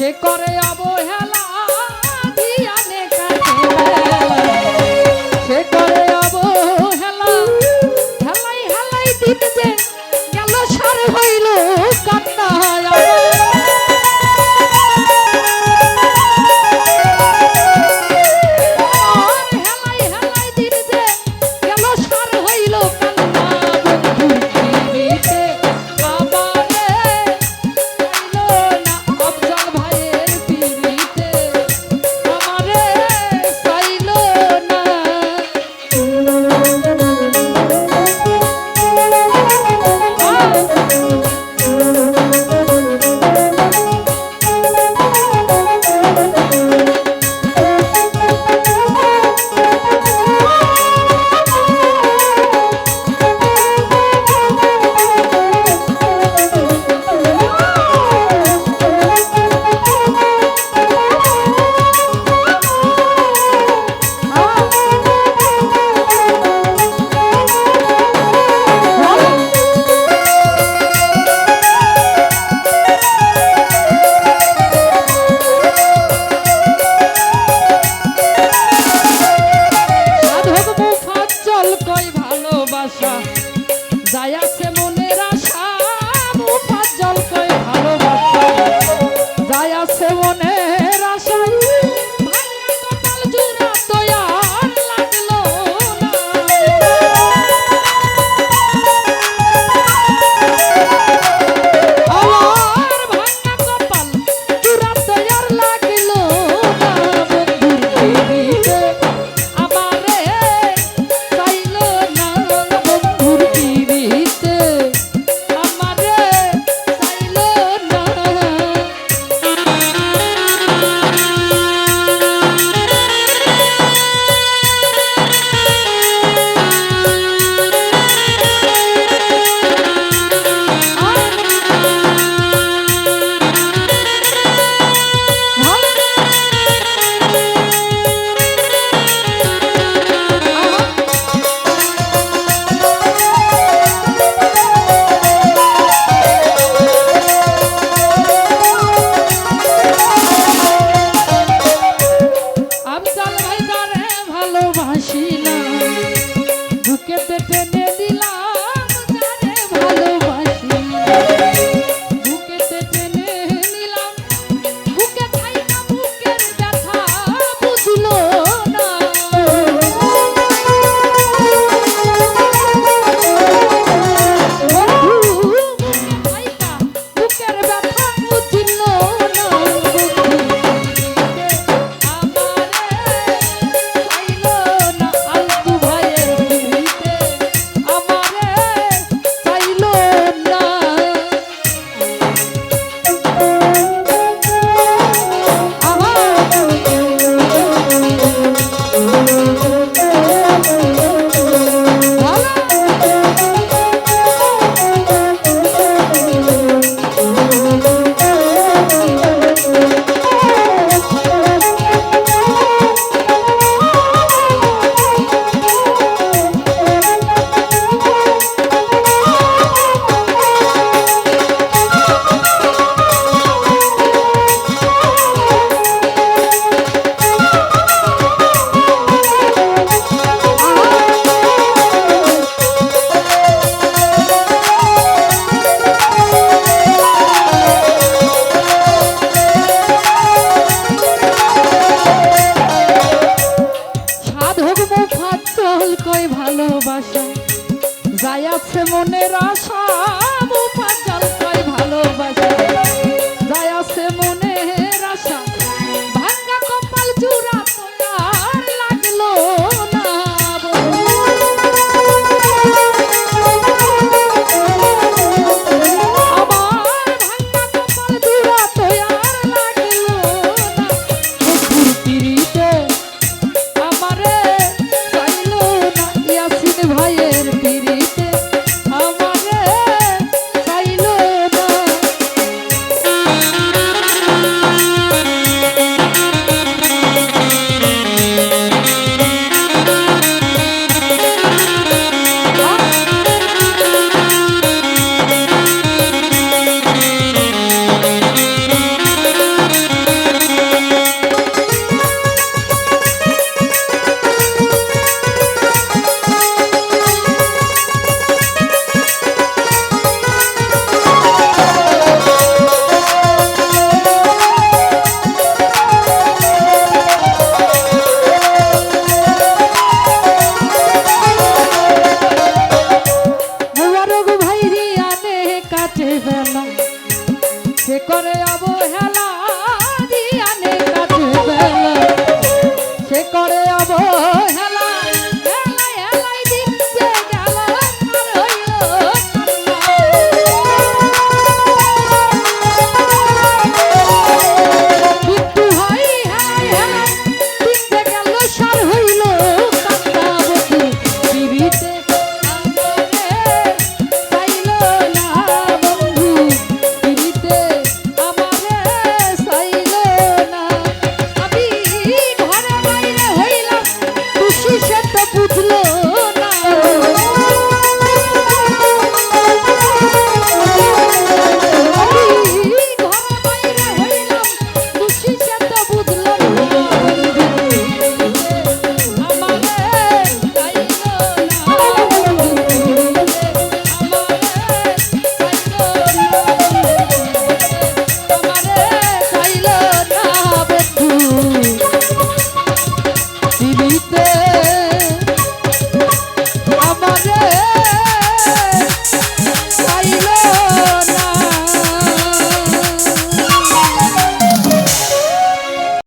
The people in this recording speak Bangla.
সে করে অবহেলা। মনের আশা, মুফাজ্জল কয় যায় মনের আশা, ভাঙ্গা কপাল জুড়া লাগল না আমার আমারে চাইলো না ইয়াসিন ভাইয়ের